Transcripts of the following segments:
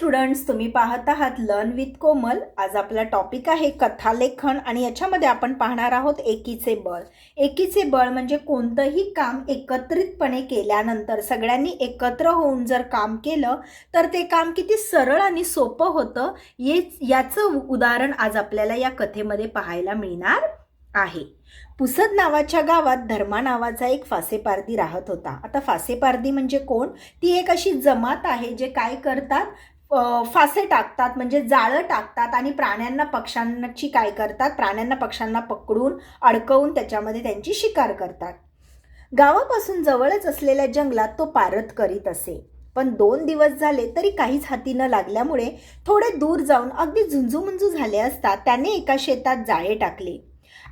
Students तुम्ही पाहत आहात लर्न विथ कोमल. आज आपला टॉपिक आहे कथालेखन आणि याच्यामध्ये आपण पाहणार आहोत एकीचे बळ. एकीचे बळ म्हणजे कोणतंही काम एकत्रितपणे केल्यानंतर सगळ्यांनी एकत्र होऊन जर काम केलं तर ते काम किती सरळ आणि सोपं होतं ये याचं उदाहरण आज आपल्याला या कथेमध्ये पाहायला मिळणार आहे. पुसद नावाच्या गावात धर्मा नावाचा एक फासेपारदी राहत होता. आता फासेपारदी म्हणजे कोण? ती एक अशी जमात आहे जे काय करतात? फासे टाकतात म्हणजे जाळं टाकतात आणि प्राण्यांना पक्ष्यांची काय करतात? प्राण्यांना पक्ष्यांना पकडून अडकवून त्याच्यामध्ये त्यांची शिकार करतात. गावापासून जवळच असलेल्या जंगलात तो पारत करीत असे. पण दोन दिवस झाले तरी काहीच हाती न लागल्यामुळे थोडे दूर जाऊन अगदी झुंजूमुंजू झाले असता त्याने एका शेतात जाळे टाकले.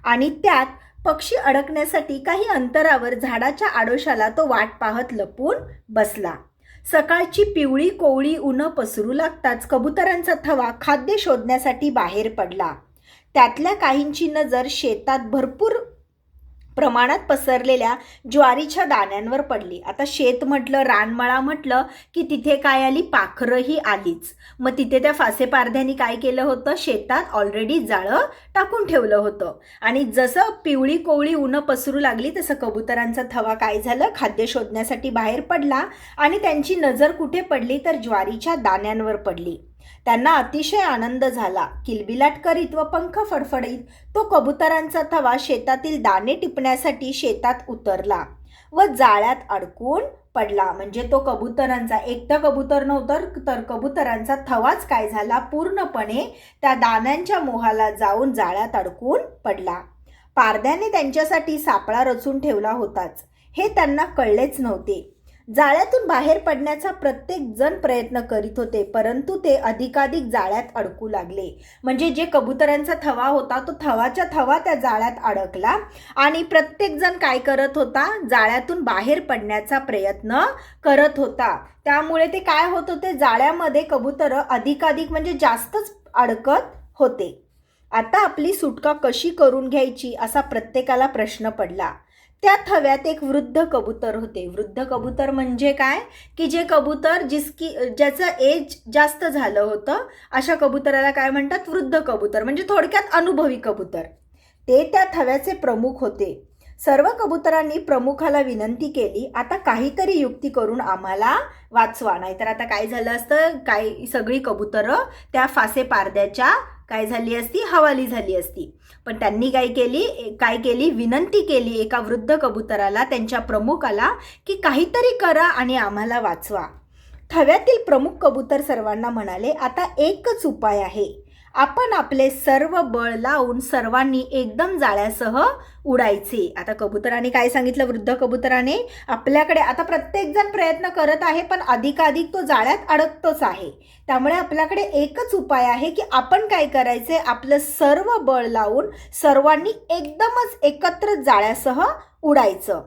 आणि त्यात पक्षी अडकण्यासाठी काही अंतरावर झाडाच्या आडोशाला तो वाट पाहत लपून बसला. सकाळची पिवळी कोवळी उनं पसरू लागताच कबुतरांचा थवा खाद्य शोधण्यासाठी बाहेर पडला. त्यातल्या काहींची नजर शेतात भरपूर प्रमाणात पसरलेल्या ज्वारीच्या दाण्यांवर पडली. आता शेत म्हटलं रानमळा म्हटलं की तिथे काय आली? पाखरंही आलीच. मग तिथे त्या फासेपारध्यांनी काय केलं होतं? शेतात ऑलरेडी जाळं टाकून ठेवलं होतं. आणि जसं पिवळी कोवळी उनं पसरू लागली तसं कबुतरांचा थवा काय झालं? खाद्य शोधण्यासाठी बाहेर पडला आणि त्यांची नजर कुठे पडली? तर ज्वारीच्या दाण्यांवर पडली. त्यांना अतिशय आनंद झाला. किलबिलाट करीत व पंख फडफडीत तो कबुतरांचा थवा शेतातील दाणे टिपण्यासाठी शेतात उतरला व जाळ्यात अडकून पडला. म्हणजे तो कबुतरांचा एकटा कबूतर नव्हतं तर कबुतरांचा थवाच काय झाला? पूर्णपणे त्या दाण्यांच्या मोहाला जाऊन जाळ्यात अडकून पडला. पारद्याने त्यांच्यासाठी सापळा रचून ठेवला होताच. हे त्यांना कळलेच नव्हते. जाळ्यातून बाहेर पडण्याचा प्रत्येक जण प्रयत्न करीत होते परंतु ते अधिकाधिक जाळ्यात अडकू लागले. म्हणजे जे कबुतरांचा थवा होता तो थवाच्या थवा त्या जाळ्यात अडकला आणि प्रत्येक जण काय करत होता? जाळ्यातून बाहेर पडण्याचा प्रयत्न करत होता. त्यामुळे ते काय होत होते? जाळ्यामध्ये कबुतरं अधिकाधिक म्हणजे जास्तच अडकत होते. आता आपली सुटका कशी करून घ्यायची? असा प्रत्येकाला प्रश्न पडला. त्या थव्यात एक वृद्ध कबूतर होते. वृद्ध कबूतर म्हणजे काय? की जे कबूतर जिसकी ज्याचं एज जास्त झालं होतं अशा कबुतराला काय म्हणतात? वृद्ध कबूतर म्हणजे थोडक्यात अनुभवी कबूतर. ते त्या थव्याचे प्रमुख होते. सर्व कबुतरांनी प्रमुखाला विनंती केली आता काहीतरी युक्ती करून आम्हाला वाचवा. नाहीतर आता काय झालं असतं? काय सगळी कबुतरं त्या फासे पारद्याच्या काय झाली असती? हवाली झाली असती. पण त्यांनी काय केली? काय केली? विनंती केली एका वृद्ध कबुतराला त्यांच्या प्रमुखाला की काहीतरी करा आणि आम्हाला वाचवा. थव्यातील प्रमुख कबूतर सर्वांना म्हणाले आता एकच उपाय आहे. आपण आपले सर्व बळ लावून सर्वांनी एकदम जाळ्यासह उडायचे. आता कबुतराने काय सांगितलं? वृद्ध कबुतराने आपल्याकडे आता प्रत्येक जण प्रयत्न करत आहे पण अधिकाधिक तो जाळ्यात अडकतोच आहे. त्यामुळे आपल्याकडे एकच उपाय आहे की आपण काय करायचे? आपलं सर्व बळ लावून सर्वांनी एकदमच एकत्र जाळ्यासह उडायचं.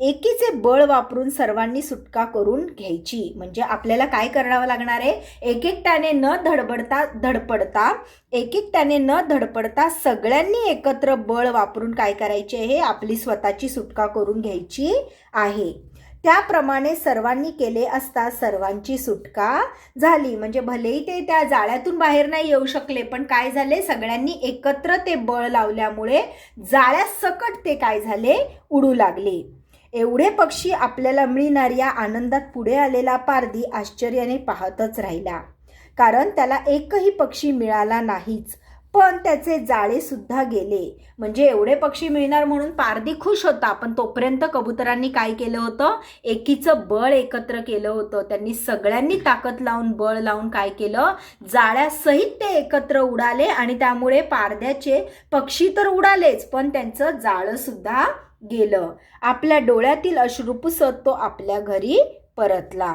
एकीचे बळ वापरून सर्वांनी सुटका करून घ्यायची. म्हणजे आपल्याला काय करावं लागणार आहे? एक एकट्याने न धडपडता धडपडता एक एकट्याने न धडपडता सगळ्यांनी एकत्र बळ वापरून काय करायचे? हे आपली स्वतःची सुटका करून घ्यायची आहे. त्याप्रमाणे सर्वांनी केले असता सर्वांची सुटका झाली. म्हणजे भलेही ते त्या जाळ्यातून बाहेर नाही येऊ शकले पण काय झाले? सगळ्यांनी एकत्र ते बळ लावल्यामुळे जाळ्यासकट ते काय झाले? उडू लागले. एवढे पक्षी आपल्याला मिळणार या आनंदात पुढे आलेला पारधी आश्चर्याने पाहतच राहिला. कारण त्याला एकही पक्षी मिळाला नाहीच. पण त्याचे जाळे सुद्धा गेले. म्हणजे एवढे पक्षी मिळणार म्हणून पारधी खुश होता पण तोपर्यंत कबुतरांनी काय केलं होतं? एकीचं बळ एकत्र केलं होतं. त्यांनी सगळ्यांनी ताकद लावून बळ लावून काय केलं? जाळ्यासहित ते एकत्र उडाले आणि त्यामुळे पारद्याचे पक्षी तर उडालेच पण त्यांचं जाळं सुद्धा गेलं. आपल्या डोळ्यातील अश्रू पुसत तो आपल्या घरी परतला.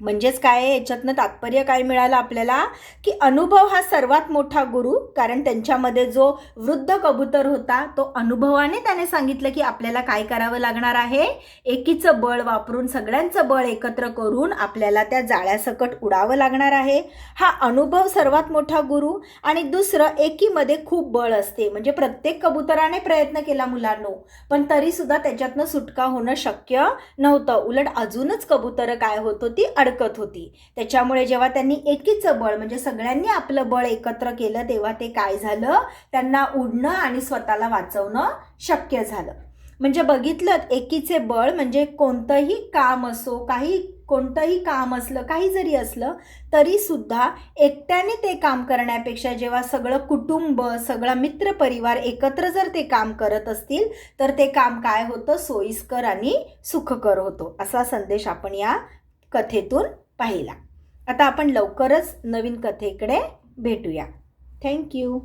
म्हणजेच काय आहे? याच्यातनं तात्पर्य काय मिळालं आपल्याला? की अनुभव हा सर्वात मोठा गुरु कारण त्यांच्यामध्ये जो वृद्ध कबूतर होता तो अनुभवाने त्याने सांगितलं की आपल्याला काय करावं लागणार आहे? एकीचं बळ वापरून सगळ्यांचं बळ एकत्र करून आपल्याला त्या जाळ्यासकट उडावं लागणार आहे. हा अनुभव सर्वात मोठा गुरु आणि दुसरं एकीमध्ये खूप बळ असते. म्हणजे प्रत्येक कबुतराने प्रयत्न केला मुलांनो पण तरीसुद्धा त्याच्यातनं सुटका होणं शक्य नव्हतं. उलट अजूनच कबुतरं काय होत होती? अडकत होती. त्याच्यामुळे जेव्हा त्यांनी एकीचं बळ म्हणजे सगळ्यांनी आपलं बळ एकत्र केलं तेव्हा ते काय झालं? त्यांना उडणं आणि स्वतःला वाचवणं शक्य झालं. म्हणजे बघितलं एकीचे बळ म्हणजे कोणतंही काम असो काही कोणतंही काम असलं काही जरी असलं तरी सुद्धा एकट्याने ते काम करण्यापेक्षा जेव्हा सगळं कुटुंब सगळा मित्रपरिवार एकत्र जर ते काम करत असतील तर ते काम काय होतं? सोयीस्कर आणि सुखकर होतो. असा संदेश आपण या कथेतून पाहिला. आता आपण लवकरच नवीन कथेकडे भेटूया. थँक्यू